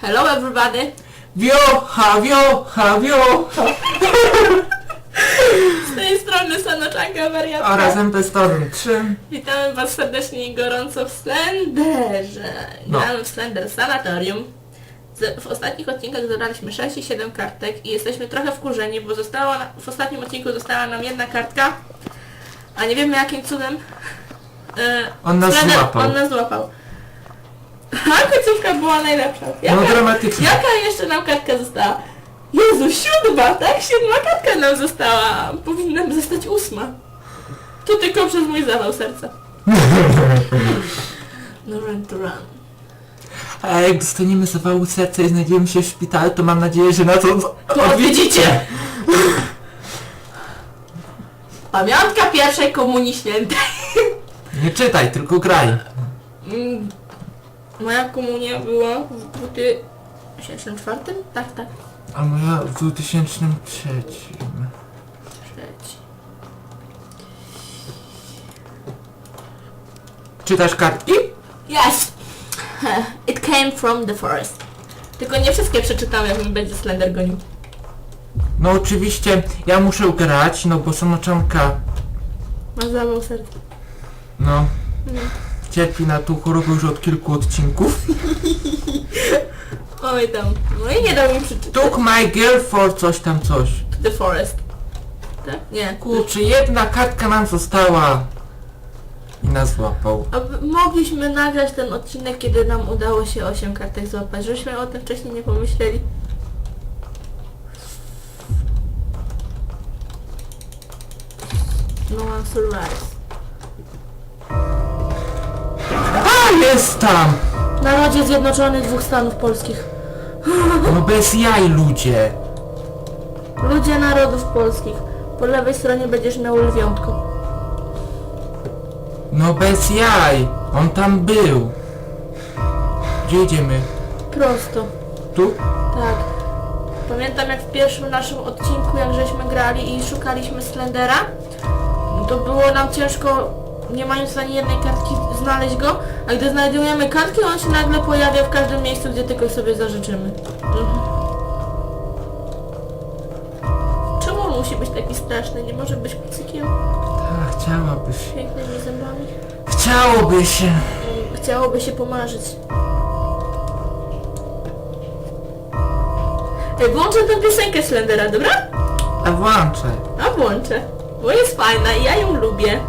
Hello everybody! Wio, ha, wio, ha, wio. Z tej strony Sanoczanka Wariatka. Oraz MP103. Witamy Was serdecznie i gorąco w Slenderze. No. Gramy w Slender Sanatorium. Z, w ostatnich odcinkach zebraliśmy 6 i 7 kartek i jesteśmy trochę wkurzeni, bo została na, w ostatnim odcinku została nam jedna kartka, a nie wiemy jakim cudem e, On nas złapał. On nas złapał. A końcówka była najlepsza. No dramatycznie. Jaka jeszcze nam kartka została? Jezu, siódma, tak? Siódma kartka nam została. Powinna zostać ósma. To tylko przez mój zawał serca. No run to run. A jak dostaniemy zawału serca i znajdziemy się w szpitalu, to mam nadzieję, że na to To odwiedzicie! Pamiątka pierwszej komunii świętej. Nie czytaj, tylko graj. Mm, Moja komunia była w 2004? Tak, tak. A moja w 2003. Trzeci. Czytasz kartki? Yes! It came from the forest. Tylko nie wszystkie przeczytam, jak mi będzie Slender gonił. No oczywiście, ja muszę grać, no bo sanoczanka, Ma zawał serca. no, No. Cierpi na tą chorobę już od kilku odcinków. Oj tam. No i nie dał mi przeczytać. Took my girl for coś tam coś. The forest. Tak? Nie. Kurczę, jedna kartka nam została. I nas złapał. A b- mogliśmy nagrać ten odcinek, kiedy nam udało się 8 kartek złapać. Żeśmy o tym wcześniej nie pomyśleli. No one survives. Jest tam! Narodzie Zjednoczonych dwóch Stanów Polskich. No bez jaj ludzie. Ludzie narodów polskich. Po lewej stronie będziesz miał lwiątko. No bez jaj. On tam był. Gdzie idziemy? Prosto. Tu? Tak. Pamiętam jak w pierwszym naszym odcinku, jak żeśmy grali i szukaliśmy Slendera, to było nam ciężko, nie mając ani jednej kartki, znaleźć go, a gdy znajdujemy kartki, on się nagle pojawia w każdym miejscu, gdzie tylko sobie zażyczymy. Mhm. Czemu on musi być taki straszny? Nie może być kucykiem? Tak, chciałaby się. Pięknymi zębami? Chciałoby się. Chciałoby się pomarzyć. Ej, włączę tę piosenkę Slendera, dobra? A włączaj. A włączę, bo jest fajna i ja ją lubię.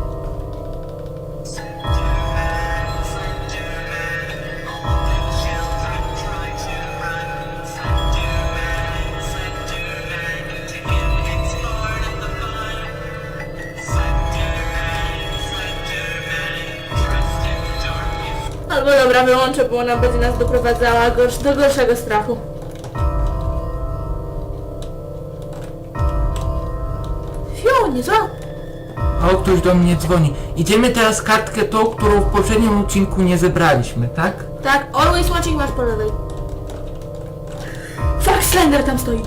Dobra, wyłączę, bo ona będzie nas doprowadzała gorsz, do gorszego strachu. Fiu, nie co? O, ktoś do mnie dzwoni. Idziemy teraz kartkę tą, którą w poprzednim odcinku nie zebraliśmy, tak? Tak, always watching masz po lewej. Fuck, Slender tam stoi.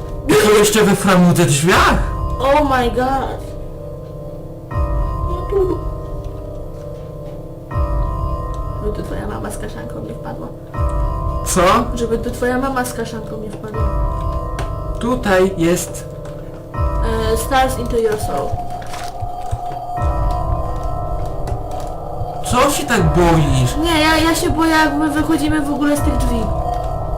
To jeszcze we framudze drzwiach? Oh my god. No tu. Żeby tu twoja mama z kaszanką nie wpadła. Co? Żeby tu twoja mama z kaszanką nie wpadła. Tutaj jest... E, stars into your soul. Co się tak boisz? Nie, ja, ja się boję jak my wychodzimy w ogóle z tych drzwi.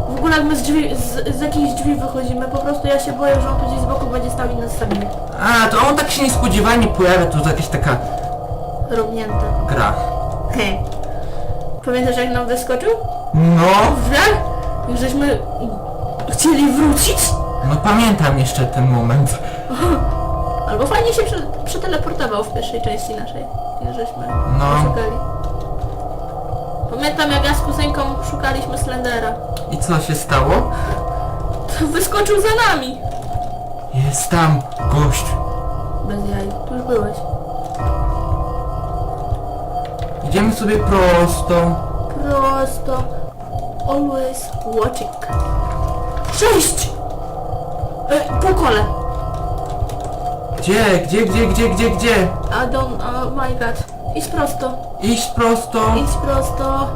W ogóle jak my z, drzwi, z, z jakichś drzwi wychodzimy, po prostu ja się boję, że on tu gdzieś z boku będzie stał i nas zabije. A, to on tak się niespodziewanie pojawia, to jakaś taka Robnięte. gra. Hej. Pamiętasz jak nam wyskoczył? No, drzwiach? Jak żeśmy chcieli wrócić? no pamiętam jeszcze ten moment. Albo fajnie się prze, przeteleportował w pierwszej części naszej. Jak żeśmy No. szukali. Pamiętam jak ja z kuzynką szukaliśmy Slendera. I co się stało? To wyskoczył za nami. Jest tam gość. Bez jaj. Tu już byłeś. Idziemy sobie prosto. Prosto. Always watching. Sześć! E, po kole. Gdzie, gdzie, gdzie, gdzie, gdzie, gdzie? I don't... Oh my god. Idź prosto. Iść prosto. Idź prosto.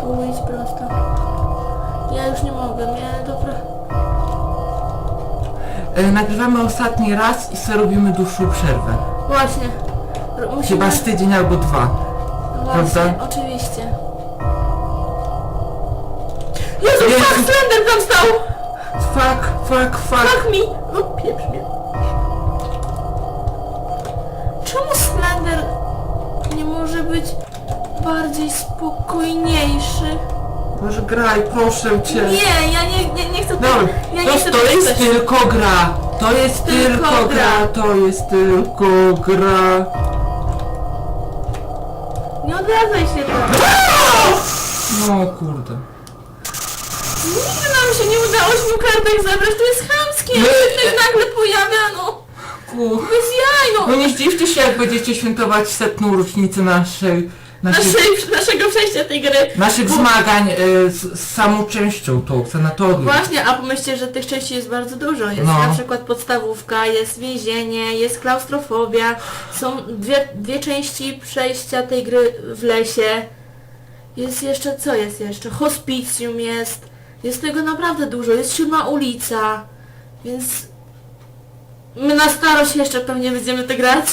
Tu idź prosto. Ja już nie mogę, nie, dobra. E, nagrywamy ostatni raz i sobie robimy dłuższą przerwę. Właśnie. Musimy... Chyba z tydzień albo dwa. Właśnie, prawda? oczywiście. Jezu, Jezu. fuck, Slender tam stał! Fuck, fuck, fuck. Fuck mi! No pieprz mnie. Czemu Slender nie może być bardziej spokojniejszy? Boże graj, proszę cię. Nie, ja nie, nie, nie chcę Dobra, ja to, nie chcę to jest tylko gra. To jest Tylko tylko, gra. gra. To jest tylko gra. Nie odradzaj się tam. No kurde. Nigdy nam się nie udało siu kartek zabrać, to jest chamskie! Jak się tak nagle pojawia, no! Ku. Bez jaj, no! No nie zdziwcie się jak będziecie świętować setną rocznicę naszej, naszych, Naszej, naszego przejścia tej gry. naszych zmagań e, z, z samą częścią tą, sanatorium. Właśnie, a pomyślcie, że tych części jest bardzo dużo. Jest No. na przykład podstawówka, jest więzienie, jest klaustrofobia, są dwie, dwie części przejścia tej gry w lesie. Jest jeszcze, co jest jeszcze? Hospicjum jest. Jest tego naprawdę dużo. Jest siódma ulica. Więc my na starość jeszcze pewnie będziemy to grać.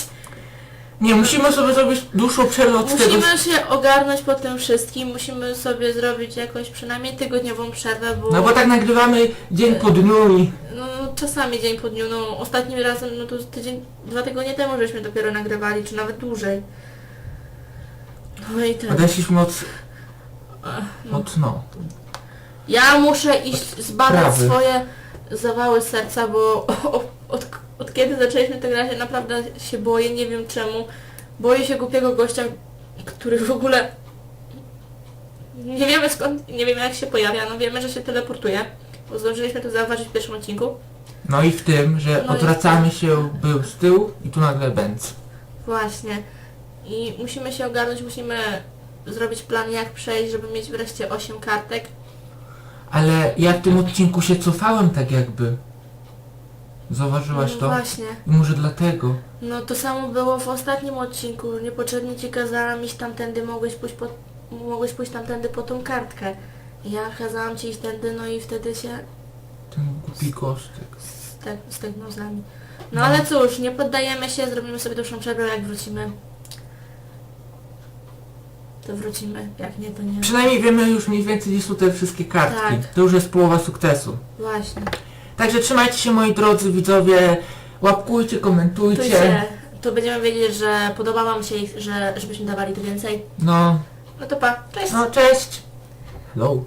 Nie, musimy sobie zrobić dłuższą przerwę od tego. Musimy się ogarnąć po tym wszystkim. Musimy sobie zrobić jakąś przynajmniej tygodniową przerwę, bo... No bo tak nagrywamy dzień po dniu i... No czasami dzień po dniu, no ostatnim razem, no to tydzień, dwa tygodnie temu żeśmy dopiero nagrywali, czy nawet dłużej. No i tak. Odeszliśmy od... No. od no. Ja muszę iść zbadać Prawy. swoje zawały serca, bo od, od kiedy zaczęliśmy tę grać, ja naprawdę się boję, nie wiem czemu. Boję się głupiego gościa, który w ogóle nie wiemy skąd, nie wiemy jak się pojawia, no wiemy, że się teleportuje, bo zdążyliśmy to zauważyć w pierwszym odcinku. No i w tym, że No i- odwracamy się był z tyłu i tu nagle bęc. Właśnie. I musimy się ogarnąć, musimy zrobić plan jak przejść, żeby mieć wreszcie 8 kartek. Ale ja w tym odcinku się cofałem tak jakby. Zauważyłaś no to? Właśnie. I może dlatego. No to samo było w ostatnim odcinku. Niepotrzebnie ci kazałam iść tamtędy, mogłeś pójść po, mogłeś pójść tamtędy po tą kartkę. Ja kazałam ci iść tędy, no i wtedy się Ten głupi kostek. stek, steknął z nami. No, No. ale cóż, nie poddajemy się, zrobimy sobie dłuższą przerwę, jak wrócimy. To wrócimy, jak nie to nie. Przynajmniej wiemy już mniej więcej gdzie są te wszystkie kartki. Tak. To już jest połowa sukcesu. Właśnie. Także trzymajcie się moi drodzy widzowie. Łapkujcie, Tu komentujcie. się, to będziemy wiedzieć, że podoba wam się, ich, że, żebyśmy dawali tu więcej. No, No to pa, cześć! no cześć. Hello.